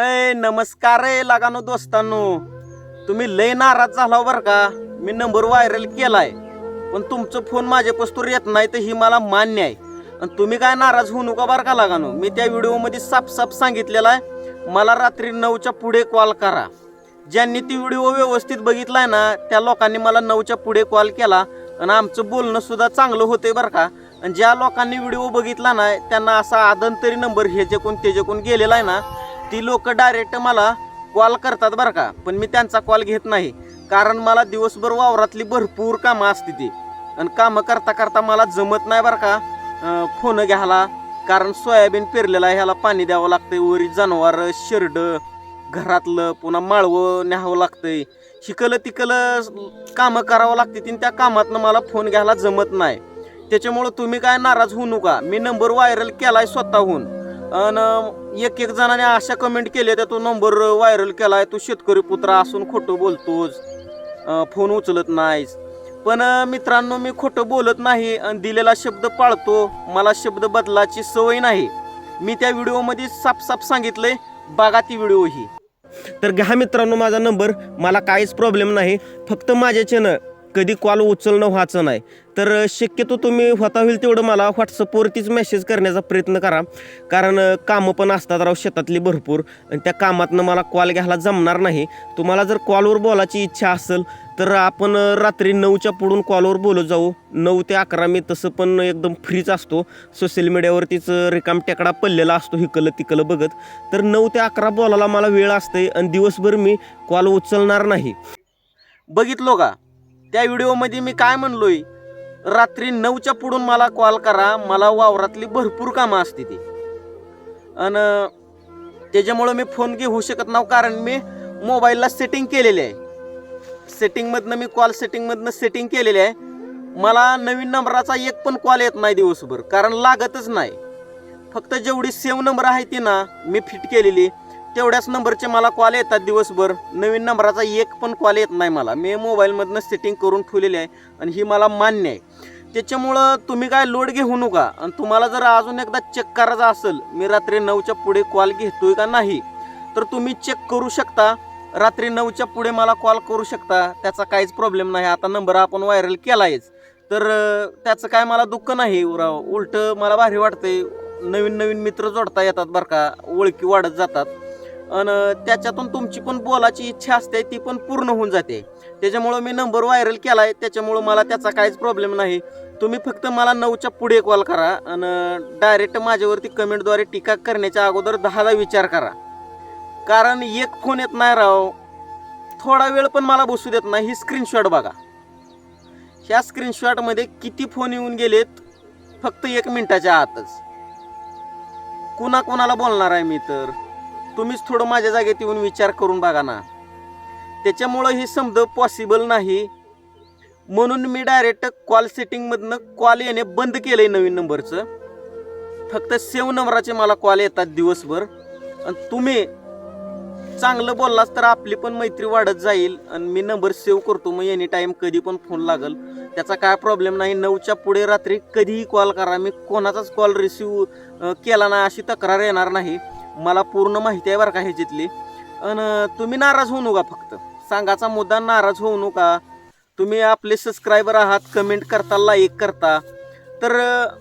ए नमस्कार रे लगानो दोस्तांनो. तुम्ही लय नाराज झाला बरं का? मी नंबर व्हायरल केलाय. पण तुमचं फोन माझ्या पस्तूर येत नाही तर ही मला मान्य आहे. आणि तुम्ही काय नाराज होऊ नका बरं का लागानो? मी त्या व्हिडिओमध्ये साफसाफ सांगितलेला आहे. मला रात्री नऊच्या पुढे कॉल करा. ज्यांनी ती व्हिडिओ व्यवस्थित बघितलाय ना त्या लोकांनी मला नऊच्या पुढे कॉल केला. आणि आमचं बोलणं सुद्धा चांगलं होतंय बरं का? आणि ज्या लोकांनी व्हिडिओ बघितला नाही त्यांना असा आदंतरी नंबर हे जे कोण ते जे कोण गेलेला आहे ना ती लोक डायरेक्ट मला कॉल करतात बरं का. पण मी त्यांचा कॉल घेत नाही. कारण मला दिवसभर वावरातली भरपूर कामं असते ती. आणि कामं करता करता मला जमत नाही बरं का फोन घ्यायला. कारण सोयाबीन पेरलेलं आहे ह्याला पाणी द्यावं लागतंय. वरी जनावर शिरड घरातलं पुन्हा माळवं न्यावं लागतंय. शिकलं तिकलं कामं करावं लागते आणि त्या कामातनं मला फोन घ्यायला जमत नाही. त्याच्यामुळं तुम्ही काय नाराज होऊ नका. मी नंबर व्हायरल आहे स्वतःहून. आणि एक एक जणाने अशा कमेंट केल्या त्या तू नंबर व्हायरल केलाय तू शेतकरी पुत्र असून खोटं बोलतोस. फोन उचलत नाहीस. पण मित्रांनो मी खोटं बोलत नाही आणि दिलेला शब्द पाळतो. मला शब्द बदलाची सवय नाही. मी त्या व्हिडिओमध्ये साफसाफ सांगितलंय. बघा ती व्हिडिओ ही. तर घ्या मित्रांनो माझा नंबर मला काहीच प्रॉब्लेम नाही. फक्त माझ्याच्यानं कधी कॉल उचलणं व्हायचं नाही. तर शक्यतो तुम्ही होता होईल तेवढं मला व्हॉट्सअपवरतीच मेसेज करण्याचा प्रयत्न करा. कारण कामं पण असतात राव शेतातली भरपूर. आणि त्या कामातनं मला कॉल घ्यायला जमणार नाही. तुम्हाला जर कॉलवर बोलायची इच्छा असेल तर आपण रात्री नऊच्या पुढून कॉलवर बोलत जाऊ. नऊ ते अकरा मी तसं पण एकदम फ्रीच असतो. सोशल मीडियावरतीच रिकाम टेकडा पडलेला असतो हिकलं तिकलं बघत. तर नऊ ते अकरा बोलायला मला वेळ असते आणि दिवसभर मी कॉल उचलणार नाही. बघितलो का? त्या व्हिडिओमध्ये मी काय म्हणलोय? रात्री नऊच्या पुढून मला कॉल करा मला वावरातली भरपूर कामं असते ती. आणि त्याच्यामुळं मी फोन घेऊ शकत नाव कारण मी मोबाईलला सेटिंग केलेली आहे. सेटिंगमधनं मी कॉल सेटिंगमधनं सेटिंग केलेली आहे. मला नवीन नंबराचा एक पण कॉल येत नाही दिवसभर कारण लागतच नाही. फक्त जेवढी सेव नंबर आहे ती ना मी फिट केलेली. तेवढ्याच नंबरचे मला कॉल येतात दिवसभर. नवीन नंबराचा एक पण कॉल येत नाही मला. मी मोबाईलमधनं सेटिंग करून ठेवलेली आहे आणि ही मला मान्य आहे. त्याच्यामुळं तुम्ही काय लोड घेऊ नका. आणि तुम्हाला जर अजून एकदा चेक करायचं असेल मी रात्री नऊच्या पुढे कॉल घेतोय का नाही तर तुम्ही चेक करू शकता. रात्री नऊच्या पुढे मला कॉल करू शकता. त्याचा काहीच प्रॉब्लेम नाही. आता नंबर आपण व्हायरल केला आहेच तर त्याचं काय मला दुःख नाही. उलट मला भारी वाटतंय. नवीन नवीन मित्र जोडता येतात बरं का. ओळखी वाढत जातात. आणि त्याच्यातून तुमची पण बोलायची इच्छा असते ती पण पूर्ण होऊन जाते. त्याच्यामुळं मी नंबर व्हायरल आहे त्याच्यामुळं मला त्याचा काहीच प्रॉब्लेम नाही. तुम्ही फक्त मला नऊच्या पुढे कॉल करा आणि डायरेक्ट माझ्यावरती कमेंटद्वारे टीका करण्याच्या अगोदर दहाला विचार करा. कारण एक फोन येत नाही राव. थोडा वेळ पण मला बसू देत नाही ही स्क्रीनशॉट बघा. ह्या स्क्रीनशॉटमध्ये किती फोन येऊन गेलेत फक्त एक मिनिटाच्या आतच. कुणाकुणाला बोलणार आहे मी तर? तुम्हीच थोडं माझ्या जागेत येऊन विचार करून बघा ना. त्याच्यामुळं ही समज पॉसिबल नाही. म्हणून मी डायरेक्ट कॉल सेटिंगमधनं कॉल येणे बंद केलं आहे नवीन नंबरचं. फक्त सेव्ह नंबराचे मला कॉल येतात दिवसभर. आणि तुम्ही चांगलं बोललास तर आपली पण मैत्री वाढत जाईल. आणि मी नंबर सेव्ह करतो मग एनी टाईम कधी पण फोन लागल. त्याचा काय प्रॉब्लेम नाही. नऊच्या पुढे रात्री कधीही कॉल करा. मी कोणाचाच कॉल रिसिव्ह केला नाही अशी तक्रार येणार नाही. मला पूर्ण माहिती आहे बरं का ह्याच्यातली. आणि तुम्ही नाराज होऊ नका फक्त. सांगाचा मुद्दा नाराज होऊ नका. तुम्ही आपले सबस्क्रायबर आहात कमेंट करता लाईक करता. तर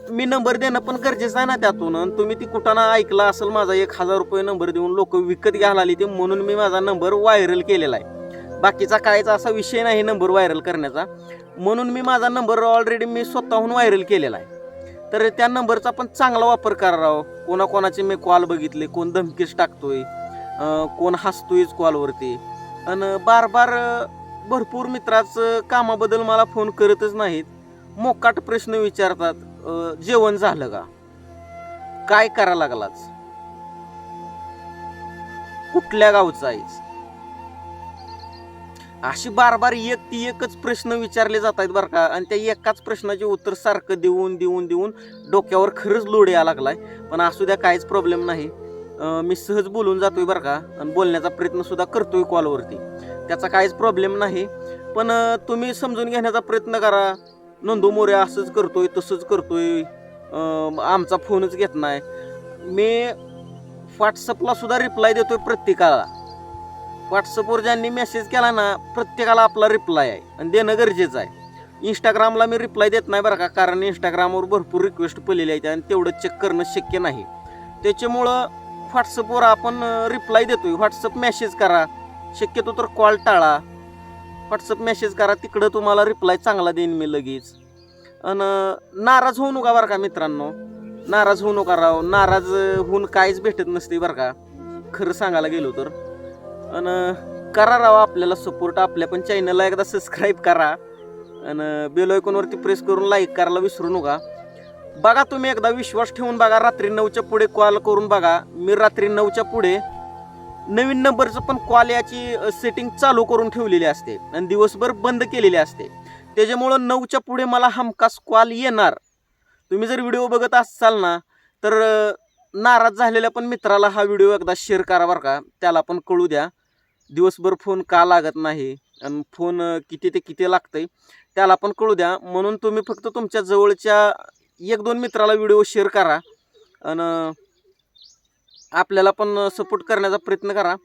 मी नंबर देणं पण गरजेचं आहे ना त्यातून. आणि तुम्ही ती कुठं ऐकला असेल माझा एक हजार रुपये नंबर देऊन लोक विकत घ्यायला आली ते म्हणून मी माझा नंबर व्हायरल केलेला आहे. बाकीचा कायचा असा विषय नाही नंबर व्हायरल करण्याचा. म्हणून मी माझा नंबर ऑलरेडी मी स्वतःहून व्हायरल केलेला आहे. तर त्या नंबरचा पण चांगला वापर करावा कोणाकोणाचे मी कॉल बघितले कोण धमकीच टाकतोय कोण हसतोयच कॉलवरती आणि बार बार भरपूर मित्राचं कामाबद्दल मला फोन करतच नाहीत. मोकाट प्रश्न विचारतात जेवण झालं का? काय करा लागलाच? कुठल्या गावचा आहेस? अशी बार बार एक ती एकच प्रश्न विचारले जात आहेत बरं का. आणि त्या एकाच प्रश्नाचे उत्तर सारखं देऊन देऊन देऊन डोक्यावर खरंच लोड यायला लागलाय. पण असू द्या काहीच प्रॉब्लेम नाही. मी सहज बोलून जातोय बरं का. आणि बोलण्याचा प्रयत्न सुद्धा करतोय कॉलवरती त्याचा काहीच प्रॉब्लेम नाही. पण तुम्ही समजून घेण्याचा प्रयत्न करा. नोंदू मोरे असंच करतोय तसंच करतोय. आमचा फोनच घेत नाही. मी व्हॉट्सअपला सुद्धा रिप्लाय देतोय प्रत्येकाला. व्हॉट्सअपवर ज्यांनी मेसेज केला ना प्रत्येकाला आपला रिप्लाय आहे आणि देणं गरजेचं आहे. इंस्टाग्रामला मी रिप्लाय देत नाही बरं का कारण इंस्टाग्रामवर भरपूर रिक्वेस्ट पडलेली आहेत आणि तेवढं चेक करणं शक्य नाही. त्याच्यामुळं व्हॉट्सअपवर आपण रिप्लाय देतोय. व्हॉट्सअप मेसेज करा. शक्यतो तर कॉल टाळा. व्हॉट्सअप मेसेज करा. तिकडं तुम्हाला रिप्लाय चांगला देईन मी लगेच. आणि नाराज होऊ नका बरं का मित्रांनो. नाराज होऊ नका राव. नाराज होऊन काहीच भेटत नसते बरं का. खरं सांगायला गेलो तर. आणि करा राव आपल्याला सपोर्ट आपल्या पण चॅनलला एकदा सबस्क्राईब करा. आणि बेल आयकॉनवरती प्रेस करून लाईक करायला विसरू नका. बघा तुम्ही एकदा विश्वास ठेवून बघा रात्री नऊच्या पुढे कॉल करून बघा. मी रात्री नऊच्या पुढे नवीन नंबरचं पण कॉल याची सेटिंग चालू करून ठेवलेली असते. आणि दिवसभर बंद केलेली असते. त्याच्यामुळं नऊच्या पुढे मला हमखास कॉल येणार. तुम्ही जर व्हिडिओ बघत असाल ना तर नाराज झालेल्या पण मित्राला हा व्हिडिओ एकदा शेअर करा बरं का. त्याला पण कळू द्या. दिवसभर फोन का लागत नाही? आणि फोन किती ते किती लागतंय? त्याला पण कळू द्या. म्हणून तुम्ही फक्त तुमच्या जवळच्या एक दोन मित्राला व्हिडिओ शेअर करा. आणि आपल्याला पण सपोर्ट करण्याचा प्रयत्न करा.